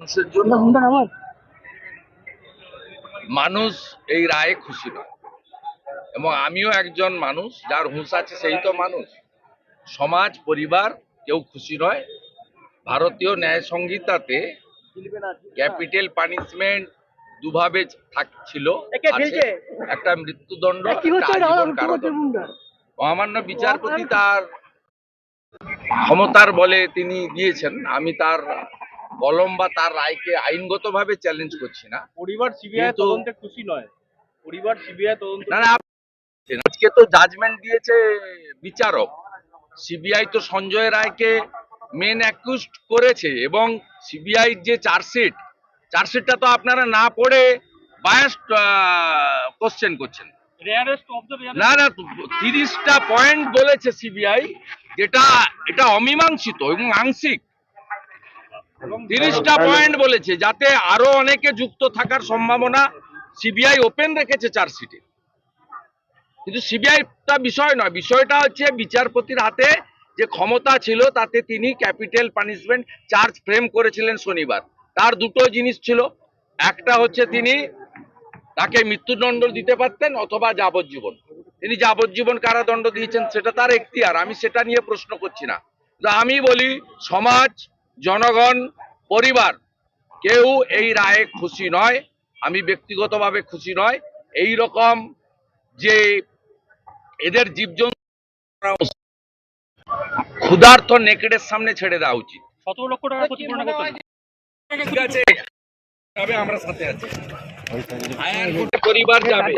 মানুষের জন্য। মানুষ এই রায়ে খুশি নয়। এবং আমিও একজন মানুষ যার হুঁশ আছে সেই তো মানুষ। সমাজ পরিবার কেউ খুশি নয়। ভারতীয় ন্যায় সংহিতাতে ক্যাপিটাল পানিশমেন্ট দুভাবে থাকছিল। একটা মৃত্যুদণ্ড মহামান্য বিচারপতি তার ক্ষমতার বলে তিনি দিয়েছেন। আমি তার কলম বা তার রায়কে আইনগতভাবে চ্যালেঞ্জ করছি না। পরিবার সিবিআই তদন্তে খুশি নয়। পরিবার সিবিআই তদন্ত না না আজকে তো জাজমেন্ট দিয়েছে বিচারক। সিবিআই তো সঞ্জয় রায়কে মেন অ্যাকিউজড করেছে এবং সিবিআই যে চার্জশিট চার্জশিটটা তো আপনারা না পড়ে বায়াস্ট কোশ্চেন করছেন। না না তিরিশটা পয়েন্ট বলেছে সিবিআই যেটা এটা অমীমাংসিত এবং আংশিক। তিরিশটা পয়েন্ট বলেছে যাতে আরও অনেকে যুক্ত থাকার সম্ভাবনা সিবিআই ওপেন রেখেছে চার্জশিটে কিন্তু সিবিআইটা বিষয় নয় বিষয়টা হচ্ছে বিচারপতির হাতে যে ক্ষমতা ছিল তাতে তিনি ক্যাপিটাল পানিশমেন্ট চার্জ ফ্রেম করেছিলেন শনিবার। তার দুটো জিনিস ছিল একটা হচ্ছে তিনি তাকে মৃত্যুদণ্ড দিতে পারতেন অথবা যাবজ্জীবন। তিনি যাবজ্জীবন কারাদণ্ড দিয়েছেন সেটা তার এখতিয়ার আমি সেটা নিয়ে প্রশ্ন করছি না। আমি বলি সমাজ জনগণ পরিবার কেউ এই রায়ে খুশি নয় আমি ব্যক্তিগতভাবে খুশি নয়। এই রকম যে এদের জীবজন্তু ক্ষুধার্থ নেকেডের সামনে ছেড়ে দেওয়া উচিত। সতেরো লক্ষ টাকা ঠিক আছে তবে আমরা সাথে আছি। পরিবার যাবে।